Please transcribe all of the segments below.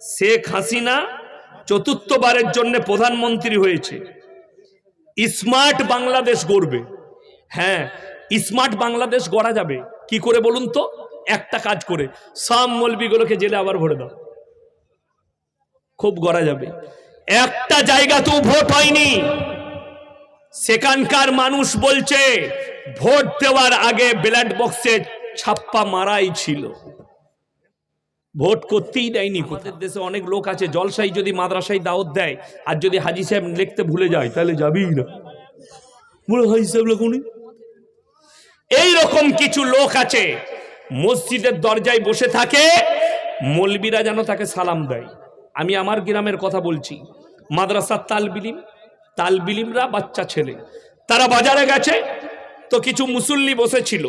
শেখ হাসিনা চতুর্থবারের জন্য প্রধানমন্ত্রী হয়েছে। স্মার্ট বাংলাদেশ গড়বে। হ্যাঁ স্মার্ট বাংলাদেশ গড়া যাবে। কি করে বলুন তো? একটা কাজ করে। সব মলবিগুলোকে জেলে আবার ভরে দাও। খুব গড়া যাবে। একটা জায়গাতেও ভোট হয়নি। সেখানকার মানুষ বলছে, ভোট দেওয়ার আগে ব্যালট বক্সে ছাপ্পা মারাই ছিল। ভোট করতেই দেয়নি আমাদের দেশে অনেক লোক আছে জলসাই যদি মাদ্রাসায় দাওয়াত দেয় আর যদি হাজি সাহেব লিখতে ভুলে যায় তাহলে যাবেই না। বলে হাজি সাহেব লেখুনি এইরকম কিছু লোক আছে মসজিদের দরজায় বসে থাকে মলবিরা যেন তাকে সালাম দেয়। আমি আমার গ্রামের কথা বলছি মাদ্রাসার তালবিলিম তালবিলিমরা বাচ্চা ছেলে। তারা বাজারে গেছে তো কিছু মুসল্লি বসেছিল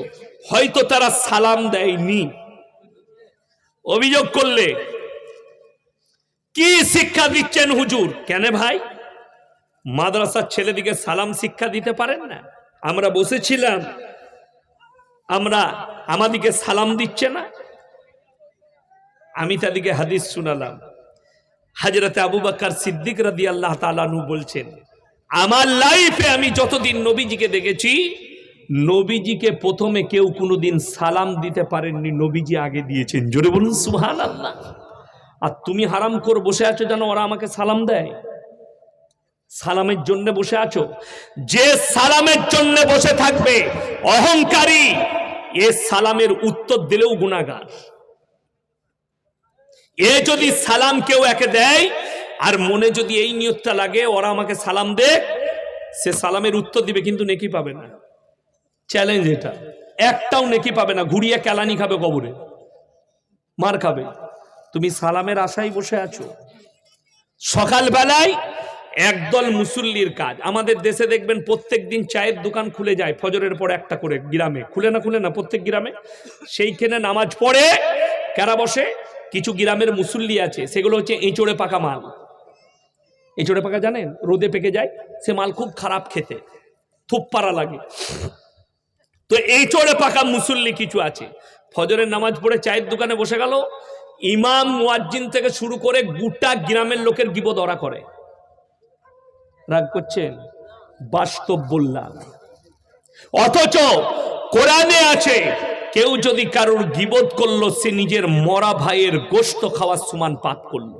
হয়তো তারা সালাম দেয়নি। অভিযোগ করলে। কি শিক্ষা দিচ্ছেন হুজুর? কেন ভাই? মাদ্রাসার ছেলেদিকে সালাম শিক্ষা দিতে পারেন না? আমরা বসেছিলাম, আমরা আমাদিকে সালাম দিচ্ছে না। আমি তাদেরকে হাদিস শুনালাম। হাজরতে আবু বাক্কার সিদ্দিক রাদি আল্লাহ তালানু বলছেন, আমার লাইফে আমি যতদিন নবীজিকে দেখেছি নবীজিকে প্রথমে কেউ কোনোদিন সালাম দিতে পারেননি, নবীজি আগে দিয়েছেন। জোরে বলুন সুহান আল্লাহ আর তুমি হারাম করে বসে আছো যেন ওরা আমাকে সালাম দেয়? সালামের জন্য বসে আছো? যে সালামের জন্য বসে থাকবে, অহংকারী, এ সালামের উত্তর দিলেও গুণাগার এ যদি সালাম কেউ একে দেয়, আর মনে যদি এই নিয়তটা লাগে, ওরা আমাকে সালাম দে, সে সালামের উত্তর দিবে, কিন্তু নেকি পাবে না। চ্যালেঞ্জ এটা। একটাও নেকি পাবে না, ঘুরিয়ে কেলানি খাবে কবরে। মার খাবে। তুমি সালামের আশায় বসে আছো। সকালবেলায় একদল মুসল্লির কাজ। আমাদের দেশে দেখবেন প্রত্যেক দিন চায়ের দোকান খুলে যায়, ফজরের পর একটা করে গ্রামে। খুলে না খুলে না, প্রত্যেক গ্রামে। সেইখানে নামাজ পড়ে, কারা বসে? কিছু গ্রামের মুসল্লি আছে, সেগুলো হচ্ছে এঁচড়ে পাকা মাল। এঁচড়ে পাকা জানেন? রোদে পেকে যায়, সে মাল খুব খারাপ খেতে। থুপ পাড়া লাগে। তো এই চড়ে পাকা মুসল্লি কিছু আছে। ফজরের নামাজ পড়ে চায়ের দোকানে বসে গেল। ইমাম মুয়াজ্জিন থেকে শুরু করে গোটা গ্রামের লোকের গিব ধরা করে। রাগ করছেন? বাস্তব বললাম অথচ কোরআনে আছে, কেউ যদি কারোর গিবত করল, সে নিজের মরা ভাইয়ের গোস্ত খাওয়ার সমান পাপ করল।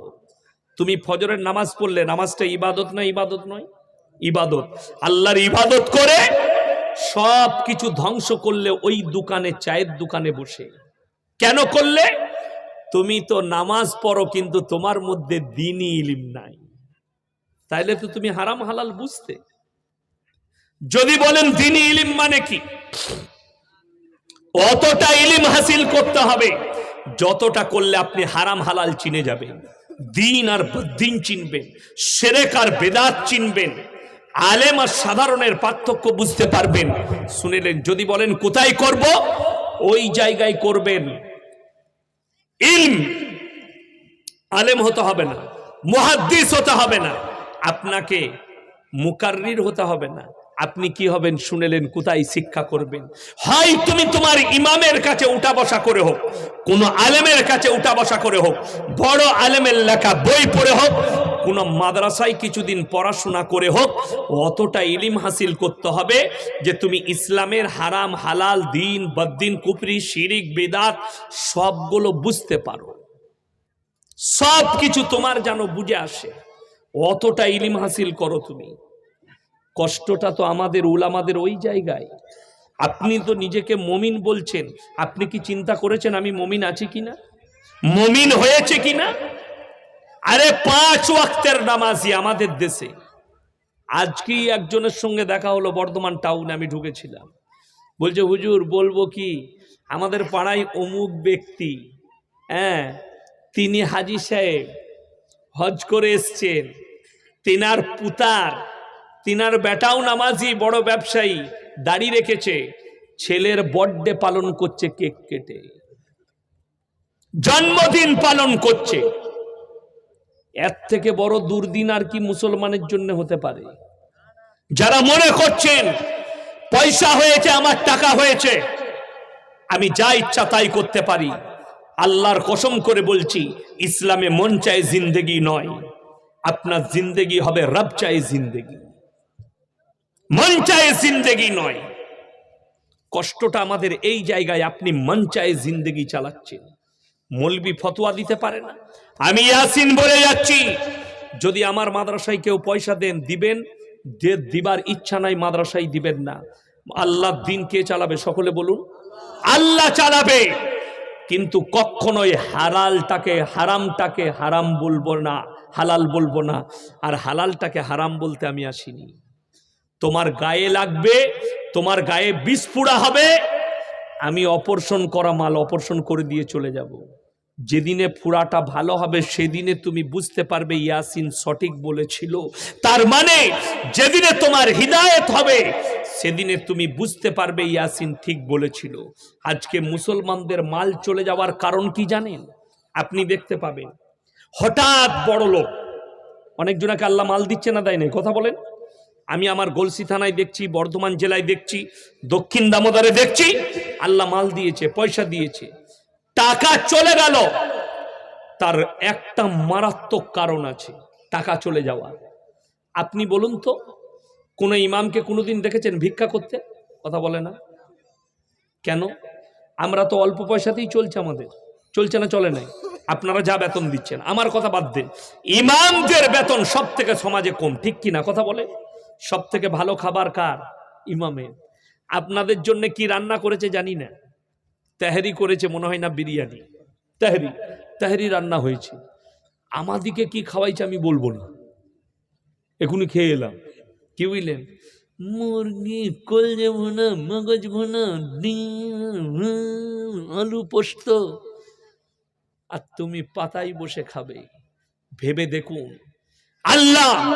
তুমি ফজরের নামাজ পড়লে, নামাজটা ইবাদত না ইবাদত নয়? ইবাদত। আল্লাহর ইবাদত করে সব কিছু ধ্বংস করলে ওই দোকানে, চায়ের দোকানে বসে। কেন করলে? তুমি তো নামাজ পড়ো, কিন্তু তোমার মধ্যে দিনই ইলিম নাই। তাইলে তো তুমি হারাম হালাল বুঝতে। যদি বলেন দিনই ইলিম মানে কি? অতটা ইলিম হাসিল করতে হবে, যতটা করলে আপনি হারাম হালাল চিনে যাবেন। দিন আর দিন চিনবেন, সেরেক আর বেদাত চিনবেন। আলেম আর সাধারণের পার্থক্য বুঝতে পারবেন। শুনিলেন, যদি বলেন, কোথায় করব? ওই জায়গায় করবেন। ইলম, আলেম হতে হবে না, মুহাদ্দিস হতে হবে না, আপনাকে মুকাররির হতে হবে না। আপনি কি হবেন? শুনেলেন, কোথায় শিক্ষা করবেন? হয় তুমি তোমার ইমামের কাছে উঠা বসা করে হোক, কোন আলেমের কাছে উঠা বসা করে হোক, বড় আলেমের লেখা বই পড়ে হোক কোন মাদ্রাসায় কিছুদিন পড়াশোনা করে হোক, অতটা ইলিম হাসিল করতে হবে যে তুমি ইসলামের হারাম, হালাল, দিন, বদ্দিন কুপরি শিরিক, বেদাত সবগুলো বুঝতে পারো। সব কিছু তোমার যেন বুঝে আসে। অতটা ইলিম হাসিল করো তুমি। কষ্টটা তো আমাদের, উলামাদের ওই জায়গায়। আপনি তো নিজেকে মমিন বলছেন। আপনি কি চিন্তা করেছেন আমি মমিন আছি কিনা? মমিন হয়েছে কিনা? আরে পাঁচ ওয়াক্তের নামাজি আমাদের দেশে। আজকেই একজনের সঙ্গে দেখা হলো বর্ধমান টাউনে, আমি ঢুকেছিলাম। বলছে, হুজুর, বলব কি? আমাদের পাড়ায় অমুক ব্যক্তি হ্যাঁ তিনি হাজি সাহেব, হজ করে এসছেন। তিনার পুতার, তিনার বেটাও নামাজি, বড় ব্যবসায়ী, দাড়ি রেখেছে, ছেলের বর্থডে পালন করছে কেক কেটে। জন্মদিন পালন করছে। এর থেকে বড় দুর্দিন আর কি মুসলমানের জন্য হতে পারে। যারা মনে করছেন, পয়সা হয়েছে, আমার টাকা হয়েছে, আমি যা ইচ্ছা তাই করতে পারি। আল্লাহর কসম করে বলছি, ইসলামে মন চায় জিন্দেগি নয়, আপনার জিন্দেগি হবে রব চায় জিন্দেগি। মন চায় জিন্দেগি নয়। কষ্টটা আমাদের এই জায়গায় আপনি মন চায় জিন্দেগি চালাচ্ছেন। মলবি ফতোয়া দিতে পারে না। আমি ইয়াসিন বলে যাচ্ছি, যদি আমার মাদ্রাসায় কেউ পয়সা দেন, দিবেন, যে দিবার ইচ্ছা নাই মাদ্রাসায় দিবেন না। আল্লাহ দিন কে চালাবে সকলে বলুন? আল্লাহ চালাবে। কিন্তু কখনোই হালালটাকে, হারামটাকে হারাম বলব না, হালাল বলব না। আর হালালটাকে হারাম বলতে আমি আসিনি। তোমার গায়ে লাগবে, তোমার গায়ে বিস্ফোড়া হবে। আমি অপরশন করা মাল অপরশন করে দিয়ে চলে যাব। যেদিনে ফুরাটা ভালো হবে, সেদিনে তুমি বুঝতে পারবে ইয়াসিন সঠিক বলেছিল। তার মানে যেদিনে তোমার হৃদায়ত হবে, সেদিনে তুমি বুঝতে পারবে ইয়াসিন ঠিক বলেছিল। আজকে মুসলমানদের মাল চলে যাওয়ার কারণ কি জানেন? আপনি দেখতে পাবেন। হঠাৎ বড় লোক, অনেকজনাকে আল্লাহ মাল দিচ্ছে না দেয় কথা বলেন। আমি আমার গলসি থানায় দেখছি, বর্ধমান জেলায় দেখছি, দক্ষিণ দামোদরে দেখছি, আল্লাহ মাল দিয়েছে, পয়সা দিয়েছে। টাকা চলে গেল। তার একটা মারাত্মক কারণ আছে, টাকা চলে যাওয়া। আপনি বলুন তো, কোন ইমামকে কোনোদিন দেখেছেন ভিক্ষা করতে? কথা বলে না। কেন? আমরা তো অল্প পয়সাতেই চলছে আমাদের। চলছে না, চলে নাই। আপনারা যা বেতন দিচ্ছেন, আমার কথা বাদ দেন। ইমামদের বেতন সব থেকে সমাজে কম, ঠিক কি না? কথা বলে। সব থেকে ভালো খাবার কার? ইমামের। আপনাদের জন্য কি রান্না করেছে জানি না। তেহারি করেছে, মনে হয় না বিরিয়ানি। তেহারি তেহারি রান্না হয়েছে। আমাদিকে কি খাওয়াইছে আমি বলব না। এখনই খেয়ে এলাম। কি বুঝলেন? মুরগি, কলজে ভুনা, মগজ ভুনা আলু পোস্ত। আর তুমি পাতাই বসে খাবে। ভেবে দেখুন। আল্লাহ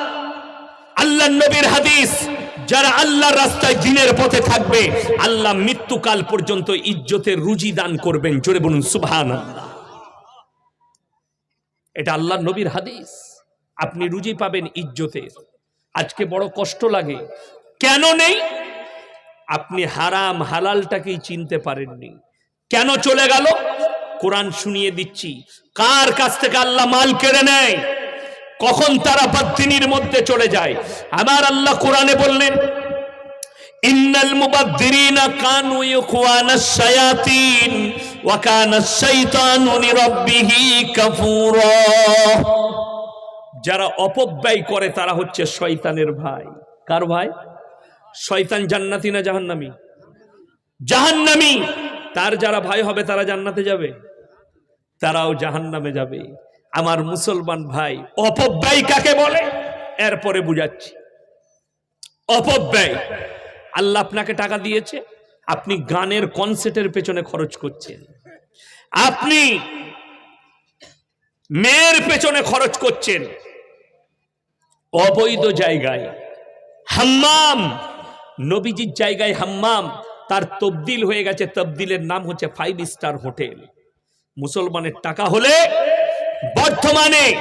আল্লাহ নবীর হাদিস। যারা আল্লাহর রাস্তায় দিনের পথে থাকবে, আল্লাহ মৃত্যুকাল পর্যন্ত ইজ্জতের রুজি দান করবেন। জোরে বলুন সুবহান এটা আল্লাহ নবীর হাদিস। আপনি রুজি পাবেন ইজ্জতের আজকে বড় কষ্ট লাগে। কেন নেই? আপনি হারাম হালালটাকেই চিনতে পারেননি। কেন চলে গেল? কোরআন শুনিয়ে দিচ্ছি। কার কাছ থেকে আল্লাহ মাল কেড়ে নেয়? কখন তারা বাদ্দিনীর মধ্যে চলে যায়? আমার আল্লাহ কোরআনে বললেন, ইন্নাল মুবাদ্দিরিনা কানু ইখওয়ানাস শায়াতিন ওয়া কানাস শাইতানু লিরাব্বিহি কাফুরা. যারা অপব্যয় করে তারা হচ্ছে শয়তানের ভাই। কার ভাই? শয়তান জান্নাতি না জাহান্নামী? জাহান্নামী! তার যারা ভাই হবে তারা জান্নাতে যাবে? তারাও জাহান্নামে যাবে। আমার মুসলমান ভাই অপব্যয় কাকে বলে? এরপরে বুঝাচ্ছি। অপব্যয়। আল্লাহ আপনাকে টাকা দিয়েছে, আপনি গানের কনসার্টের পেছনে খরচ করছেন। আপনি মেয়ের পেছনে খরচ করছেন। অবৈধ জায়গায়। হাম্মাম, নবীজির জায়গায় হাম্মাম, তার তবদিল হয়ে গেছে। তবদিলের নাম হচ্ছে ফাইভ স্টার হোটেল মুসলমানের টাকা হলে বর্তমানে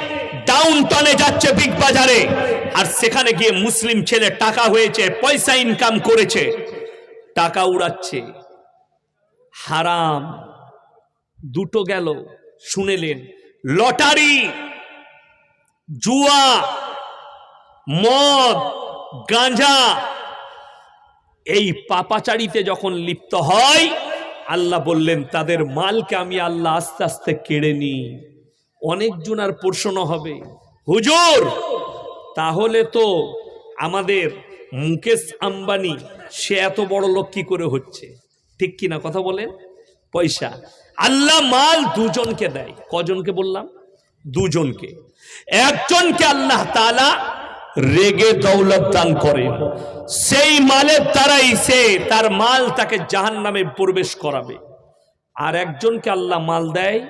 ডাউন টাউনে যাচ্ছে বিগ বাজারে আর সেখানে গিয়ে মুসলিম ছেলে টাকা হয়েছে, পয়সা ইনকাম করেছে। টাকা উড়াচ্ছে। হারাম। দুটো গেল, শুনেলেন। লটারি, জুয়া, মদ, গাঁজা। এই পাপাচারিতে যখন লিপ্ত হয়, আল্লাহ বললেন, তাদের মালকে আমি আল্লাহ আস্তে আস্তে কেড়ে নিই। অনেকজন আর প্রশ্ন হবে। হুজুর, তাহলে তো আমাদের মুকেশ আম্বানি, সে এত বড় লোক কি করে হচ্ছে? ঠিক কি না কথা বলেন? পয়সা। আল্লাহ মাল দুজনকে দেয়। কজনকে বললাম? দুজনকে। একজনকে আল্লাহ তালা রেগে দৌলত দান করে সেই মালের দ্বারাই সে তার মাল তাকে জাহান নামে প্রবেশ করাবে। আর একজনকে আল্লাহ মাল দেয়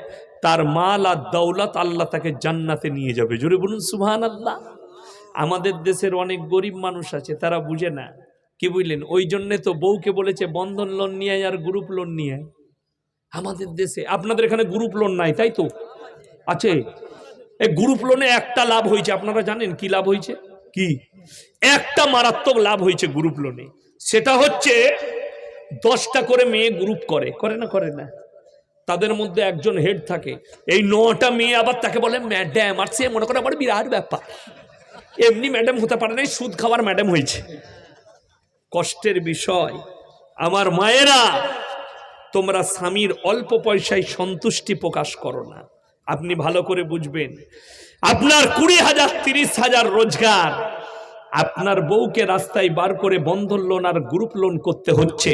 তার মাল আর দৌলত আল্লাহ তাকে জান্নাতে নিয়ে যাবে। জোরে বলুন সুহান আল্লাহ আমাদের দেশের অনেক গরিব মানুষ আছে, তারা বুঝে না। কি বুঝলেন? ওই জন্যে তো বউকে বলেছে, বন্ধন লোন নিয়ে আর গ্রুপ লোন নিয়ে আমাদের দেশে, আপনাদের এখানে গ্রুপ লোন নাই, তাই তো? আছে। এই গ্রুপ লোনে একটা লাভ হয়েছে, আপনারা জানেন কি লাভ হয়েছে? কি? একটা মারাত্মক লাভ হয়েছে গ্রুপ লোনে সেটা হচ্ছে, দশটা করে মেয়ে গ্রুপ করে। করে না করে না? তাদের মধ্যে একজন হেড থাকে। এই নটা মেয়ে আবার তাকে বলে ম্যাডাম আর সে মনে করে আমার বিরাট ব্যাপার। এমনি ম্যাডাম হতে পারে নাই, সুদ খাওয়ার ম্যাডাম হয়েছে। কষ্টের বিষয়। আমার মায়েরা, তোমরা স্বামীর অল্প পয়সায় সন্তুষ্টি প্রকাশ করো না। আপনি ভালো করে বুঝবেন। আপনার কুড়ি হাজার, তিরিশ হাজার রোজগার। আপনার বউকে রাস্তায় বার করে বন্ধন লোন আর গ্রুপ লোন করতে হচ্ছে।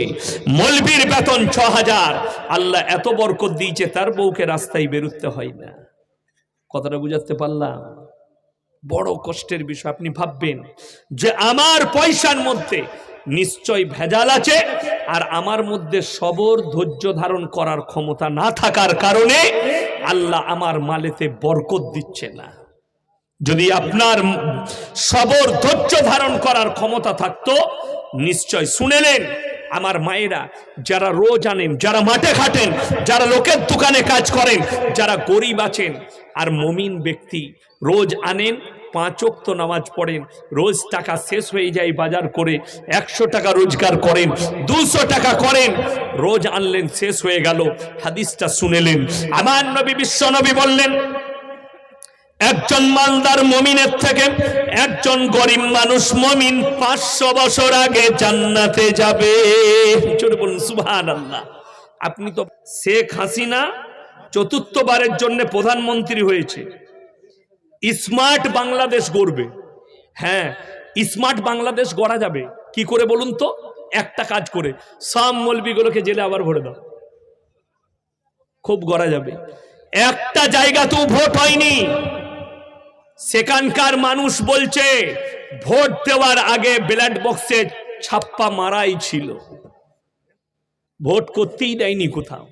মলবির বেতন ছ হাজার আল্লাহ এত বরকত দিয়েছে, তার বউকে রাস্তায় বেরোতে হয় না। কথাটা বুঝাতে পারলাম? বড় কষ্টের বিষয়, আপনি ভাববেন যে আমার পয়সার মধ্যে নিশ্চয় ভেজাল আছে আর আমার মধ্যে সবর ধৈর্য ধারণ করার ক্ষমতা না থাকার কারণে আল্লাহ আমার মালেতে বরকত দিচ্ছে না। যদি আপনার সবর ধৈর্য ধারণ করার ক্ষমতা থাকতো, নিশ্চয় শুনেলেন আমার মায়েরা যারা রোজ আনেন, যারা মাঠে খাটেন যারা লোকের দোকানে কাজ করেন, যারা গরিব আছেন, আর মমিন ব্যক্তি রোজ আনেন, পাঁচ ওয়াক্ত নামাজ পড়েন, রোজ টাকা শেষ হয়ে যায় বাজার করে, একশো টাকা রোজগার করেন, দুশো টাকা করেন, রোজ আনলেন, শেষ হয়ে গেল, হাদিসটা শুনেলেন আমার নবী, বিশ্ব নবী বললেন একজন মালদার মমিনের থেকে একজন গরিব মানুষ মমিন পাঁচশো বছর আগে জান্নাতে যাবে। আল্লাহ আপনি তো শেখ হাসিনা চতুর্থবারের জন্য প্রধানমন্ত্রী হয়েছে। স্মার্ট বাংলাদেশ গড়বে। হ্যাঁ স্মার্ট বাংলাদেশ গড়া যাবে। কি করে বলুন তো? একটা কাজ করে। সব মলবিগুলোকে জেলে আবার ভরে দাও। খুব গড়া যাবে। একটা জায়গাতেও ভোট হয়নি। সেখানকার মানুষ বলছে, ভোট দেওয়ার আগে ব্যালট বক্সে ছাপ্পা মারাই ছিল। ভোট করতেই দেয়নি কোথাও।